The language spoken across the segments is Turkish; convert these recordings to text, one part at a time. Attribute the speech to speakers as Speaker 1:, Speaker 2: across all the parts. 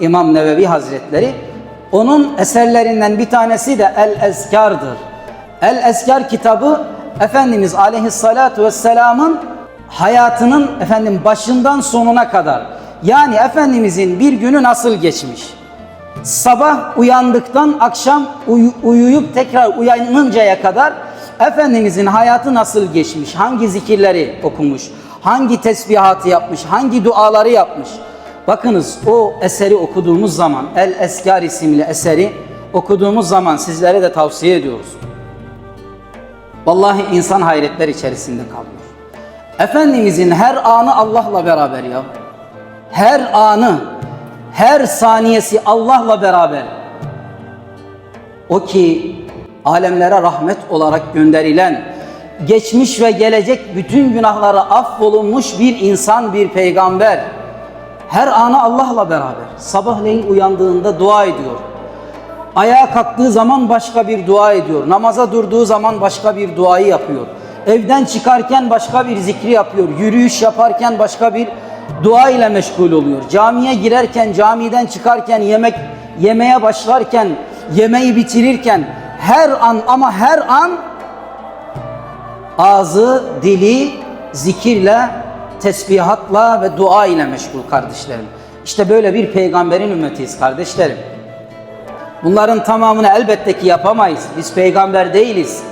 Speaker 1: İmam Nevevi Hazretleri. Onun eserlerinden bir tanesi de El Ezkar'dır. El Ezkar kitabı Efendimiz Aleyhissalatu vesselamın hayatının efendim başından sonuna kadar yani Efendimizin bir günü nasıl geçmiş? Sabah uyandıktan akşam uyu- uyuyup tekrar uyanıncaya kadar Efendimizin hayatı nasıl geçmiş? Hangi zikirleri okumuş? Hangi tesbihatı yapmış? Hangi duaları yapmış? Bakınız o eseri okuduğumuz zaman El Eskar isimli eseri okuduğumuz zaman sizlere de tavsiye ediyoruz. Vallahi insan hayretler içerisinde kalıyor. Efendimizin her anı Allah'la beraber ya. Her anı, her saniyesi Allah'la beraber. O ki alemlere rahmet olarak gönderilen, geçmiş ve gelecek bütün günahları affolunmuş bir insan, bir peygamber. Her anı Allah'la beraber. Sabahleyin uyandığında dua ediyor. Ayağa kalktığı zaman başka bir dua ediyor. Namaza durduğu zaman başka bir duayı yapıyor. Evden çıkarken başka bir zikri yapıyor. Yürüyüş yaparken başka bir dua ile meşgul oluyor. Camiye girerken, camiden çıkarken, yemek yemeye başlarken, yemeği bitirirken her an ama her an ağzı, dili zikirle, tesbihatla ve dua ile meşgul kardeşlerim. İşte böyle bir peygamberin ümmetiyiz kardeşlerim. Bunların tamamını elbette ki yapamayız. Biz peygamber değiliz.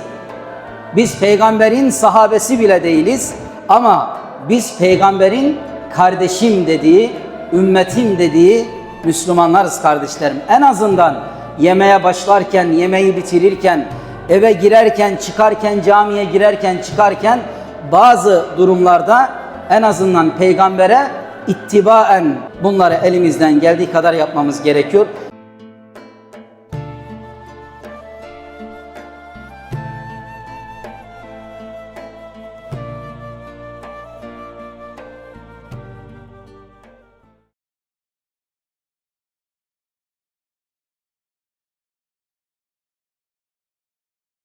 Speaker 1: Biz peygamberin sahabesi bile değiliz. Ama biz peygamberin kardeşim dediği, ümmetim dediği Müslümanlarız kardeşlerim. En azından yemeğe başlarken, yemeği bitirirken, eve girerken, çıkarken, camiye girerken, çıkarken bazı durumlarda en azından peygambere ittibaen bunları elimizden geldiği kadar yapmamız gerekiyor.